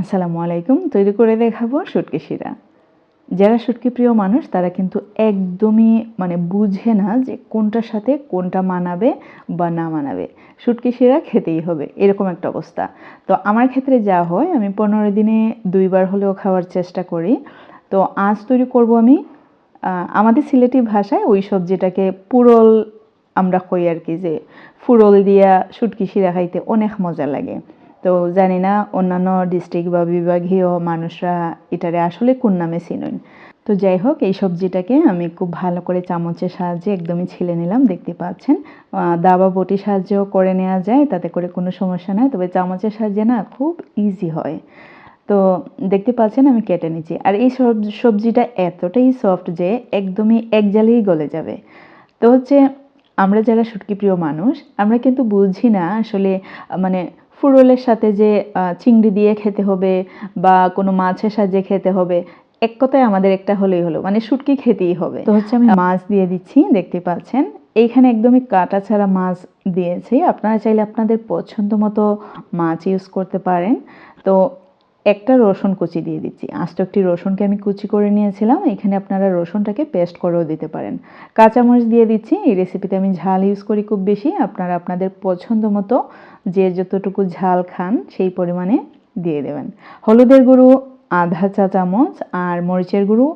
আসসালামু আলাইকুম। তৈরি করে দেখাবো শুটকি শিরা। যারা শুটকি প্রিয় মানুষ, তারা কিন্তু একদমই মানে বুঝে না যে কোনটার সাথে কোনটা মানাবে বা না মানাবে। শুটকি শিরা খেতেই হবে, এরকম একটা অবস্থা। তো আমার ক্ষেত্রে যা হয়, আমি পনেরো দিনে দুইবার হলেও খাওয়ার চেষ্টা করি। তো আজ তৈরি করব আমি আমাদের সিলেটি ভাষায় ওই সবজিটাকে পুরল আমরা কই আর কি, যে ফুরল দিয়া শুটকি শিরা খাইতে অনেক মজা লাগে। তো জানি না অন্যান্য ডিস্ট্রিক্ট বা বিভাগীয় মানুষরা এটারে আসলে কোন নামে চিনুন। তো যাই হোক, এই সবজিটাকে আমি খুব ভালো করে চামচের সাহায্যে একদমই ছিলে নিলাম, দেখতে পাচ্ছেন। দাবা বটি সাহায্যেও করে নেওয়া যায়, তাতে করে কোনো সমস্যা নাই, তবে চামচের সাহায্যে না খুব ইজি হয়। তো দেখতে পাচ্ছেন, আমি কেটে নিচ্ছি। আর এই সব- সবজিটা এতটাই সফট যে একদমই এক জালেই গলে যাবে। তো হচ্ছে, আমরা যারা শুটকি প্রিয় মানুষ, আমরা কিন্তু বুঝি না আসলে মানে ফুরলের সাথে যে চিংড়ি দিয়ে খেতে হবে বা কোনো মাছের সাহায্যে খেতে হবে, এক কথায় আমাদের একটা হলেই হলো মানে শুটকি খেতেই হবে। তো হচ্ছে আমি মাছ দিয়ে দিচ্ছি, দেখতে পাচ্ছেন। এইখানে একদমই কাটা ছাড়া মাছ দিয়েছি। আপনারা চাইলে আপনাদের পছন্দ মতো মাছ ইউজ করতে পারেন। তো একটা রসুন কুচি দিয়ে দিচ্ছি। আস্ত একটি রসুনকে আমি কুচি করে নিয়েছিলাম, এখানে আপনারা রসুনটাকে পেস্ট করেও দিতে পারেন। কাঁচামরিচ দিয়ে দিচ্ছি, এই রেসিপিতে আমি ঝাল ইউজ করি খুব বেশি, আপনারা আপনাদের পছন্দ মতো যে যতটুকু ঝাল খান সেই পরিমাণে দিয়ে দেবেন। হলুদের গুঁড়ো, আধা চা চামচ আর মরিচের গুঁড়ো,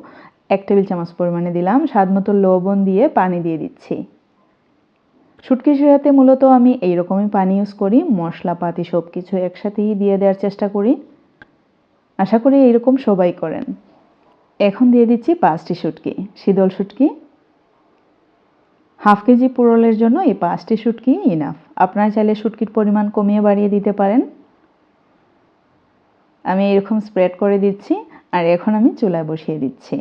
এক টেবিল চামচ পরিমাণে দিলাম, স্বাদ মতো লবণ দিয়ে পানি দিয়ে দিচ্ছি। শুটকি শিরাতে মূলত আমি এইরকমই পানি ইউজ করি, মশলাপাতি সব কিছু একসাথেই দিয়ে দেওয়ার চেষ্টা করি। আশা করি এইরকম সবাই করেন। এখন দিয়ে দিচ্ছি পাঁচটি শুটকি। শীতল শুটকি, হাফ কেজি পুরলের জন্য এই পাঁচটি শুটকি ইনাফ আপনারা চাইলে শুটকির পরিমাণ কমিয়ে বাড়িয়ে দিতে পারেন। আমি এরকম স্প্রেড করে দিচ্ছি আর এখন আমি চুলায় বসিয়ে দিচ্ছি।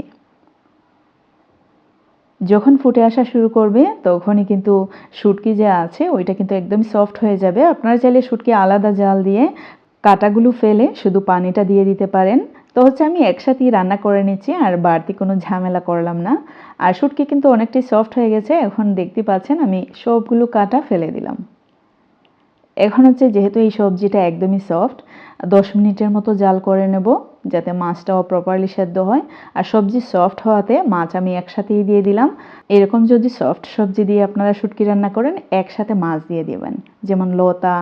যখন ফুটে আসা শুরু করবে, তখনই কিন্তু শুটকি যে আছে, ওইটা কিন্তু একদম সফট হয়ে যাবে। আপনারা চাইলে শুটকি আলাদা জাল দিয়ে কাটাগুলো ফেলে শুধু পানিটা দিয়ে দিতে পারেন। তো হচ্ছে আমি একসাথেই রান্না করে নিচ্ছি, আর বাড়তি কোনো ঝামেলা করলাম না। আর শুটকি কিন্তু অনেকটাই সফট হয়ে গেছে, এখন দেখতে পাচ্ছেন আমি সবগুলো কাটা ফেলে দিলাম। এখন হচ্ছে যেহেতু এই সবজিটা একদমই সফট দশ মিনিটের মতো জাল করে নেব, যাতে মাছটাও প্রপারলি সেদ্ধ হয়। আর সবজি সফট হওয়াতে মাছ আমি একসাথেই দিয়ে দিলাম। এরকম যদি সফট সবজি দিয়ে আপনারা শুটকি রান্না করেন, একসাথে মাছ দিয়ে দিবেন। যেমন লতা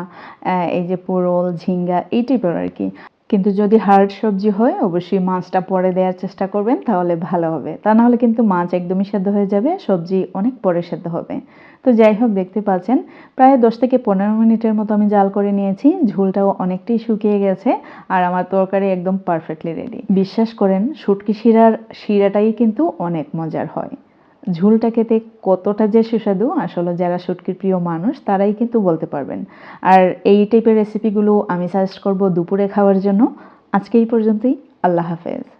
এই যে পোড়ল ঝিঙ্গা, এই টাইপের আর কি। কিন্তু যদি হার্ড সবজি হয়, অবশ্যই মাছটা পরে দেওয়ার চেষ্টা করবেন, তাহলে ভালো হবে। তা না হলে কিন্তু মাছ একদমই সেদ্ধ হয়ে যাবে, সবজি অনেক পরে সেদ্ধ হবে। তো যাই হোক, দেখতে পাচ্ছেন, প্রায় দশ থেকে পনেরো মিনিটের মতো আমি জাল করে নিয়েছি, ঝোলটাও অনেকটাই শুকিয়ে গেছে, আর আমার তরকারি একদম পারফেক্টলি রেডি বিশ্বাস করেন, শুটকি শিরার শিরাটাই কিন্তু অনেক মজার হয়। ঝোলটা খেতে কতটা যে সুস্বাদু, আসলে যারা শুটকির প্রিয় মানুষ, তারাই কিন্তু বলতে পারবেন। আর এই টাইপের রেসিপিগুলো আমি সাজেস্ট করব দুপুরে খাওয়ার জন্য। আজকে এই পর্যন্তই। আল্লাহ হাফেজ।